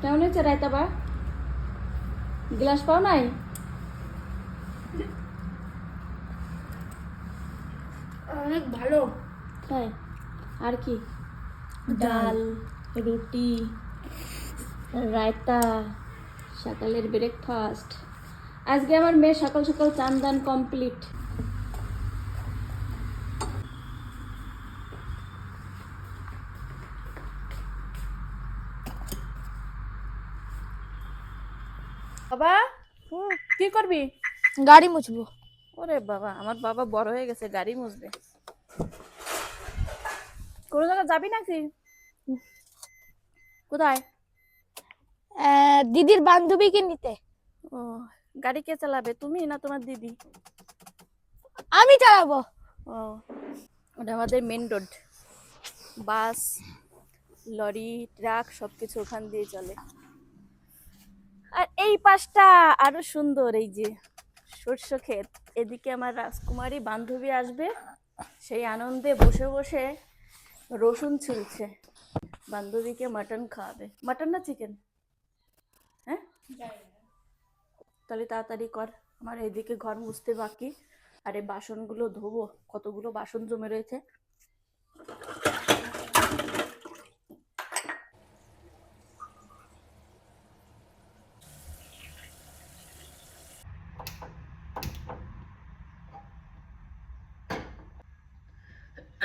কেমন হয়েছে রায়তা বা? গ্লাস পাও নাই? অনেক ভালো। তাই? আর কি? ডাল রুটি রায়তা সকালের ব্রেকফাস্ট আজকে আমার মেয়ে সকাল সকাল চান দান কমপ্লিট বাবা। কি করবি? গাড়ি মুছবো। ওরে বাবা আমার বাবা বড় হয়ে গেছে গাড়ি মুছবে। কোনো জায়গায় যাবি নাকি? কোথায়? দিদির বান্ধবীকে নিতে। ও গাড়ি কে চালাবে তুমি না তোমার দিদি? আমি চালাবো। ও ওটা আমাদের main road bus lorry truck সব কিছু ওখান দিয়ে চলে। আর এই পাশটা আরও সুন্দর, এই যে শস্য ক্ষেত। এদিকে আমার রাজকুমারী বান্ধবী আসবে। সেই আনন্দে বসে বসে রসুন ছুলছে। বান্ধবীকে মাটন খাওয়াবে। মাটন না চিকেন? হ্যাঁ? তাহলে তাড়াতাড়ি কর। আমার এদিকে ঘর মুছতে বাকি। আর এই বাসনগুলো ধোবো। কতগুলো বাসন জমে রয়েছে?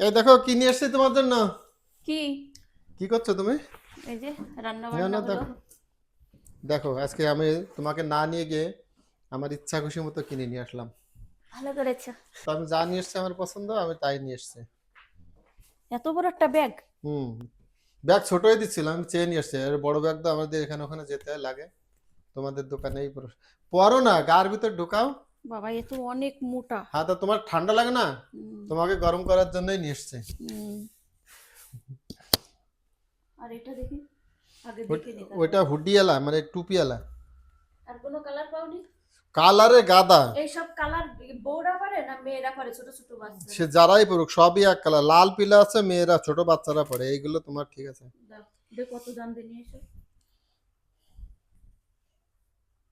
এই দেখো কি নিয়ে এসছি তোমার জন্য? কি? কি করছ তুমি? এই যে রান্না বান্না দেখো। দেখো আজকে আমি তোমাকে না নিয়ে গিয়ে আমার ইচ্ছা খুশি মতো কিনে নিয়ে আসলাম। ভালো করেছ। তো আমি যা নিয়ে এসছি আমার পছন্দ আমি তাই নিয়ে এসছি। এত বড় একটা ব্যাগ। হুম। ব্যাগ ছোটই দিচ্ছিলাম আমি চেয়ে নিয়ে এসছি। আর বড় ব্যাগ তো আমাদের এখানে ওখানে যেতে লাগে। তোমাদের দোকানেই পুরো- পরো না গার ভিতর ঢোকাও। বাবা এ তো অনেক মোটা। হ্যাঁ তো তোমার ঠান্ডা লাগে না? তোমাকে গরম করার জন্যই নিয়ে এসছে। আর এটা দেখি আগে দেখে নিতাম ওইটা হুডিয়ালা মানে টুপিয়ালা আর কোনো কালার পাওনি? কালারে গাদা। এইসব কালার বউরা পারে না মেয়েরা পারে ছোট ছোট বাচ্চা সে যারাই পড়ুক সবই এক কালার। লাল পিলা আছে মেয়েরা ছোট বাচ্চারা পড়ে এইগুলো তোমার ঠিক আছে। দাও, দে কত দাম দিয়ে নিয়ে এসো।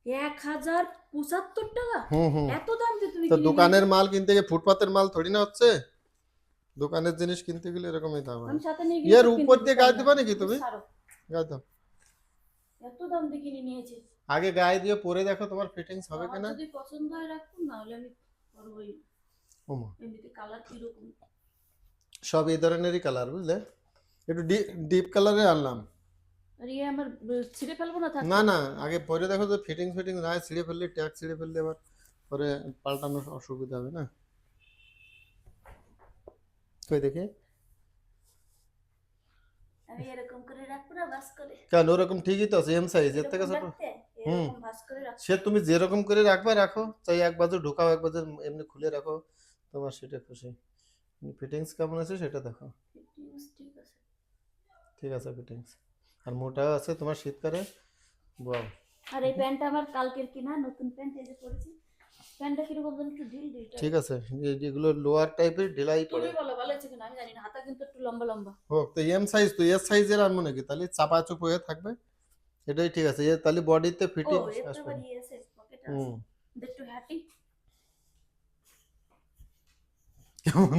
এক হাজার পঁচাত্তর টাকা হুম হুম এত দাম তুমি তো কিনে দোকানের মাল কিনতে গিয়ে ফুটপাতের মাল থোড়ি না হচ্ছে দোকানের জিনিস কিনতে গেলে এরকমই দাম হয় আমি সাথে নিয়ে গেলে উপর কিনতে দিয়ে গায়ে না। দিবা নাকি তুমি? ছাড়ো। গায়ে দাও। এত দাম দিয়ে কিনে নিয়েছে আগে গায়ে দিয়ে পরে দেখো তোমার ফিটিংস হবে আমার কিনা যদি পছন্দ হয় রাখুন না হলে আমি করবোই না। ওমা এমনিতে কালার কীরকম সব এই ধরনেরই কালার বুঝলে একটু ডিপ কালারে আনলাম আর ইয়ে আমার ছিঁড়ে ফেলব না না না আগে পরে দেখো তো ফিটিংস ফিটিংস না ছিঁড়ে ফেললে ট্যাগ ছিঁড়ে ফেললে আবার পরে পাল্টানোর অসুবিধা হবে না? কই দেখি। আমি এরকম করে রাখব না বাস করে। কেন ওরকম ঠিকই তো আছে এম সাইজ এর থেকে ছোট। হুম। সে তুমি যেরকম করে রাখবা রাখো। তাই এক বাজু ঢোকাও এক বাজু এমনি খুলে রাখো তোমার সেটা খুশি। ফিটিংস কেমন আছে সেটা দেখো। ঠিক আছে। ঠিক আছে ফিটিংস আর মোটাও আছে তোমার শীতকালে? বাও আর এই প্যান্টটা আমার কালকের কিনা নতুন প্যান্ট এই যে পরেছি। প্যান্টটা কীরকম যেন একটু ঢিল ঢিল ঠিক আছে এই যেগুলো লোয়ার টাইপের ঢিলাই পড়ে তুমি বলো ভালো হয়েছে কিনা? আমি জানি না হাতা কিন্তু একটু লম্বা লম্বা। হোক তো এম সাইজ তো এস সাইজের আনব নাকি? তাহলে চাপা চুপ হয়ে থাকবে। এটাই ঠিক আছে এ তাহলে বডিতে ও ফিটিং এর তো আসবে। আবার ইয়ে আছে পকেট আছে। হুম। একটু হ্যাটি কেমন?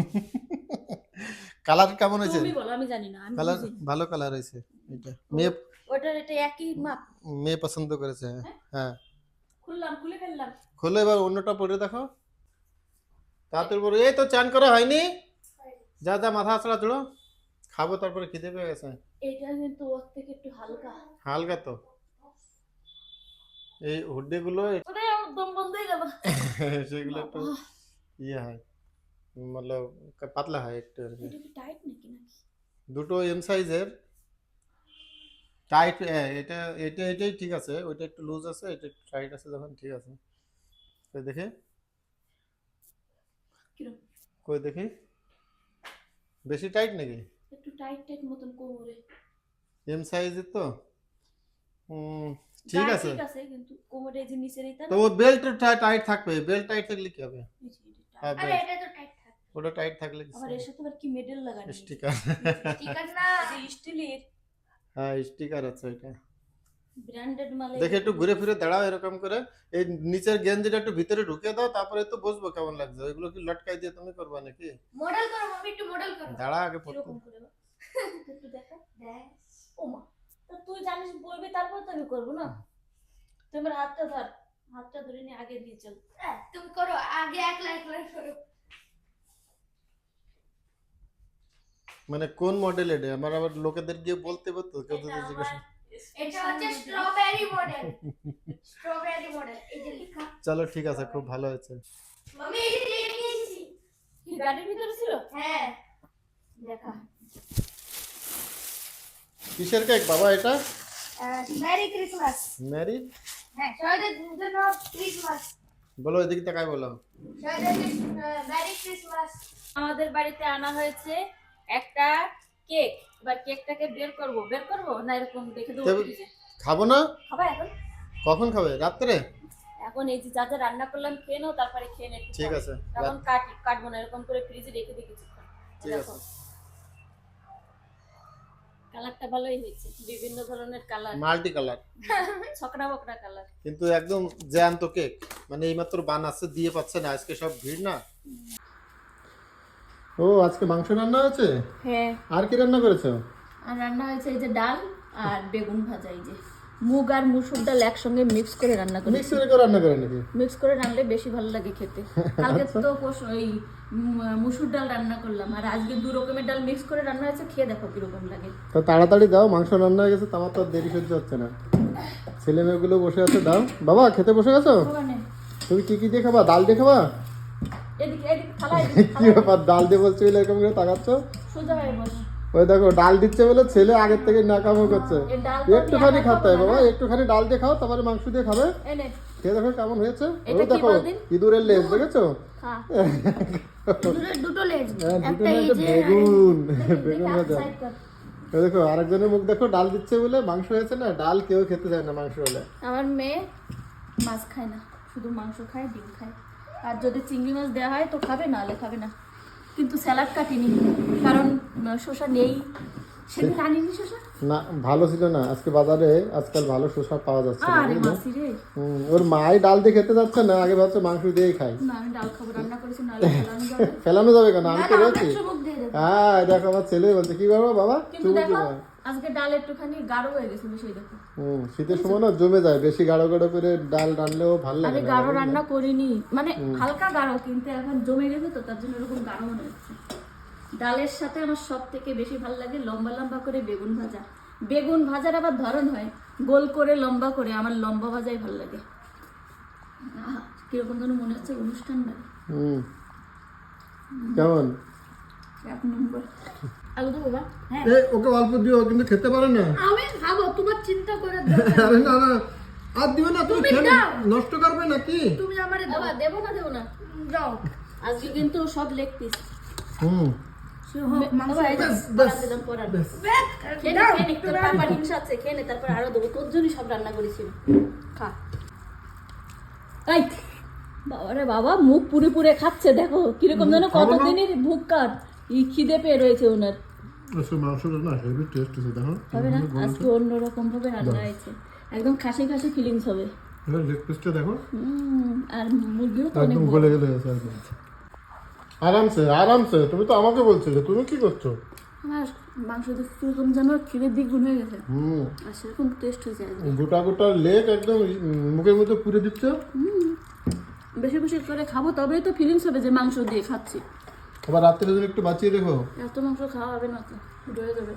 কালার কেমন হয়েছে? তুমি বলো আমি জানি না আমি কালার ভালো কালার হয়েছে এটা। মেয়ে ওটার এটা একই মাপ। মেয়ে পছন্দ করেছে হ্যাঁ। খুললাম খুলে ফেললাম। খোলো এবার অন্যটা পরে দেখো। তাড়াতাড়ি পরে এই তো চান করা হয়নি? যা যা মাথা আসলা চলো খাব তারপরে খিদে পেয়ে গেছে। এটা কিন্তু ওর থেকে একটু হালকা। হালকা তো। এই হুড্ডি গুলো ওরে আমার দম বন্ধ হয়ে গেল। সেগুলো একটু ইয়ে হয়। মতলব পাতলা হয় একটু আর কি এটা কি টাইট নাকি নাকি দুটো এম সাইজের টাইট এটা এটা এটাই ঠিক আছে ওইটা একটু লুজ আছে এটা একটু টাইট আছে যখন ঠিক আছে কই দেখে কীরকম কই দেখি বেশি টাইট নাকি একটু টাইট টাইট মতন কোমরে এম সাইজের তো উম, ঠিক গায়ে আছে ঠিক আছে কিন্তু কোমরে এই যে নিচের এইটা তো ও বেল্ট টাইট থাকবে বেল্ট টাইট থাকলে কি হবে এই যে এটা হ্যাঁ tight। আরে belt, এটা তো টাইট থাক ওটা টাইট থাকলে কি আবার এর সাথে আবার কি মেডেল লাগানো স্টিকার আছে না? স্টিলের? হ্যাঁ স্টিকার আছে এটা ব্র্যান্ডেড মালে দেখে একটু ঘুরে ফিরে দাঁড়াও এরকম করে। এই নিচের গেঞ্জিটা একটু ভিতরে ঢুকে দাও তারপরে তো বসবো কেমন লাগছে? ওইগুলো কি লটকাই দিয়ে তুমি করবা নাকি? মডেল করো মাম্মি একটু মডেল করো। দাঁড়া আগে পড়তে। করে? একটু দেখা। ও মা তা তুই জানিস বলবি তারপর তো আমি করব না? তুই আমার হাতটা ধর। হাতটা ধরে নিয়ে আগে দিয়ে চল। হ্যাঁ, তুমি করো আগে একলা একলা করো মানে কোন মডেল এটা আমার আবার লোকেদের গিয়ে বলতে পারতো কেউ যদি এটা এটা হচ্ছে স্ট্রবেরি মডেল স্ট্রবেরি মডেল এই যে লেখা। চলো ঠিক আছে খুব ভালো হয়েছে। মাম্মি এই যে লেখা নিয়েছি। কি গাড়ির ভিতরে ছিল? হ্যাঁ। দেখা। কিসের কেক বাবা এটা? মেরি ক্রিসমাস ম্যারিড হ্যাঁ সবাইদের জন্য ক্রিসমাস বলো এদিকে তাকাই বলো। মেরি ক্রিসমাস আমাদের বাড়িতে আনা হয়েছে একটা কেক এবার কেকটাকে বের করব বের করব? না এরকম দেখে দেবো খাব না? খাবা এখন? কখন খাবে? রাত্রে? এখন এই যে যা যা রান্না করলাম খেয়ে নাও তারপরে খেয়ে নেই ঠিক আছে এখন কাটি কাটবো না এরকম করে ফ্রিজে রেখে দিয়ে কিছুক্ষণ। ঠিক দেখো। কালারটা ভালোই হয়েছে। বিভিন্ন ধরনের কালার। মাল্টি কালার ছকরা বকরা কালার। কিন্তু একদম জ্যান্ত কেক। মানে এইমাত্র বানাচ্ছে দিয়ে পাচ্ছে না আজকে সব ভিড় না? ও আজকে মাংস রান্না হয়েছে? হ্যাঁ। আর কি রান্না করেছ? আর রান্না হয়েছে এই যে ডাল আর বেগুন ভাজা এই যে মুগ আর মুসুর ডাল একসঙ্গে মিক্স করে রান্না করি মিক্স করে রান্না করে নাকি? মিক্স করে রান্নালে বেশি ভালো লাগে খেতে। কালকে তো ওই মুসুর ডাল রান্না করলাম আর আজকে দু রকমের ডাল মিক্স করে রান্না হয়েছে খেয়ে দেখো কীরকম লাগে। তো তাড়াতাড়ি দাও মাংস রান্না হয়ে গেছে তো আমার তো দেরি সহ্য হচ্ছে না। ছেলে মেয়েগুলো বসে আছে দাও। বাবা খেতে বসে গেছো? তুমি কি কি দিয়ে খাবা? ডাল দিয়ে খাবা? এদিকে কি ব্যাপার ডাল দিয়ে বলছো বলে এরকম করে তাকাচ্ছ? ওই দেখো ডাল দিচ্ছে বলে ছেলে আগের থেকে নাকামো করছে। একটুখানি একা খাতে হয় বাবা একটুখানি ডাল দিয়ে খাও তারপরে মাংস দিয়ে খাবে। খেয়ে দেখো কেমন হয়েছে। ওই দেখো ইঁদুরের লেজ দেখেছ? দুটো লেজ হ্যাঁ, বেগুন। বেগুন দেখো আরেকজনের মুখ দেখো ডাল দিচ্ছে বলে মাংস হয়েছে না ডাল কেউ খেতে চায় না মাংস হলে। আমার মেয়ে মাছ খায় না শুধু মাংস খায় ডিম খায়। আর যদি চিংড়ি মাছ দেওয়া হয় তো খাবে নাহলে খাবে না। কিন্তু স্যালাড কাটিনি কারণ শসা নেই। সেদিন আনিনি শসা? না ভালো ছিল না। আজকে বাজারে আজকাল ভালো শসা পাওয়া যাচ্ছে না ওর মাই ডাল দিয়ে খেতে যাচ্ছে না আগে ভাবছে মাংস দিয়েই খাই না আমি ডাল খাব রান্না করেছি নাহলে ফেলানো যাবে। কেন? আমি তো রয়েছি। হ্যাঁ দেখো আমার ছেলে বলছে কি বাবা দেখো দিবা আজকে ডাল একটুখানি গাঢ় হয়ে গেছিল সেই দেখো। হুম শীতের সময় না জমে যায় বেশি গাঢ় গাঢ় করে ডাল রানলেও ভালো লাগে আমি গাঢ় রান্না করিনি মানে হালকা গাঢ় কিন্তু এখন জমে গেছে তো তার জন্য এরকম গাঢ় মনে হচ্ছে। ডালের সাথে আমার সব থেকে বেশি ভালো লাগে লম্বা লম্বা করে বেগুন ভাজা। বেগুন ভাজার আবার ধরন হয় গোল করে লম্বা করে আমার লম্বা ভাজাই ভালো লাগে। কীরকম যেন মনে হচ্ছে অনুষ্ঠান বাড়ি হুম। কেমন? এক নম্বর। আলু দেবো বা হ্যাঁ। ওকে অল্প দিও কিন্তু খেতে পারে না। আমি খাব তোমার চিন্তা করে আরে না না আর দিও না তুমি নষ্ট করবে নাকি? তুমি আমারে দাও। বাবা দেবো না দেবো না। যাও। আজকে কিন্তু সব লেগ পিস হুম। তারপর আরও দেবো। তোর সব রান্না করেছি। খা। বাবারে বাবা মুখ পুরে পুরে খাচ্ছে দেখো। কীরকম যেন। কতদিনের ভুক কাট এই খিদে পেয়ে রয়েছে ওনার। আজকে মাংসটা না হেভি টেস্ট দেখো। হবে না? আজকে অন্যরকম ভাবে রান্না হয়েছে। একদম খাসি খাসি ফিলিংস হবে। এবার লেগ পিসটা দেখো। আর মুরগিও তো একদম গলে গলে গেছে একদম। আরামসে আরামসে তুমি তো আমাকে বলছিলে তুমি কি করছ? আমার মাংস দেখে কীরকম যেন দ্বিগুণ হয়ে গেছে। হুম। আর সেরকম টেস্ট হয়েছে। গোটা গোটা লেগ একদম মুখের মধ্যে দিচ্ছ। বেশি বেশি করে খাব তবেই তো ফিলিংস হবে যে মাংস দিয়ে খাচ্ছি। আবার রাত্রে যদি একটু বাঁচিয়ে দেখো এত মাংস খাওয়া হবে না তো রয়ে যাবে।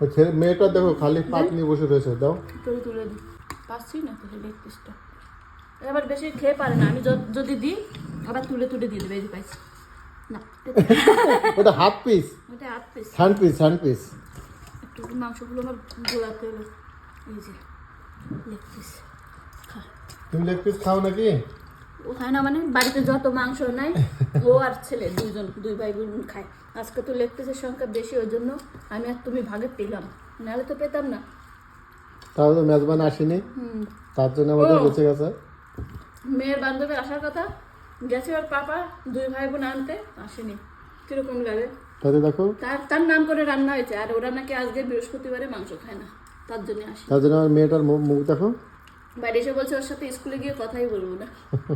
ওই ছেলে মেয়েটা দেখো খালি পাত নিয়ে বসে রয়েছে দাও। তুলে তুলে দিই। পাচ্ছি না তো লেগ পিসটা এবার বেশি খেয়ে পারে না আমি যদি দিই আবার তুলে তুলে দিয়ে দেবে এই পাইছি। না ওটা হাফ পিস ওটা আট piece hand piece hand piece একটু মাংসগুলো আমার গোলাতে হলো এই যে লেগ পিস খা। তুমি লেগ পিস খাও নাকি? খায় না মানে বাড়িতে যত মাংস নাই ও আর ছেলে দুইজন দুই ভাই বোন খায়। আজকে তো লেগ পিসের সংখ্যা বেশি ওই জন্য আমি আর তুমি ভাগে পেলাম। নাহলে তো পেতাম না। তাহলে তো মেজবান আসেনি। তার জন্য আমাদের বেঁচে গেছে। মেয়ের বান্ধবীর আসার কথা গেছে ওর পাপা দুই ভাই বোন আনতে আসেনি। কীরকম লাগে? তাতে দেখো। তার তার নাম করে রান্না হয়েছে আর ওরা নাকি আজকে বৃহস্পতিবারে মাংস খায় না তার জন্য আসে তার জন্য আমার মেয়েটার মুখ মুখ দেখো। বাড়ি এসে বলছে ওর সাথে স্কুলে গিয়ে কথাই বলব না।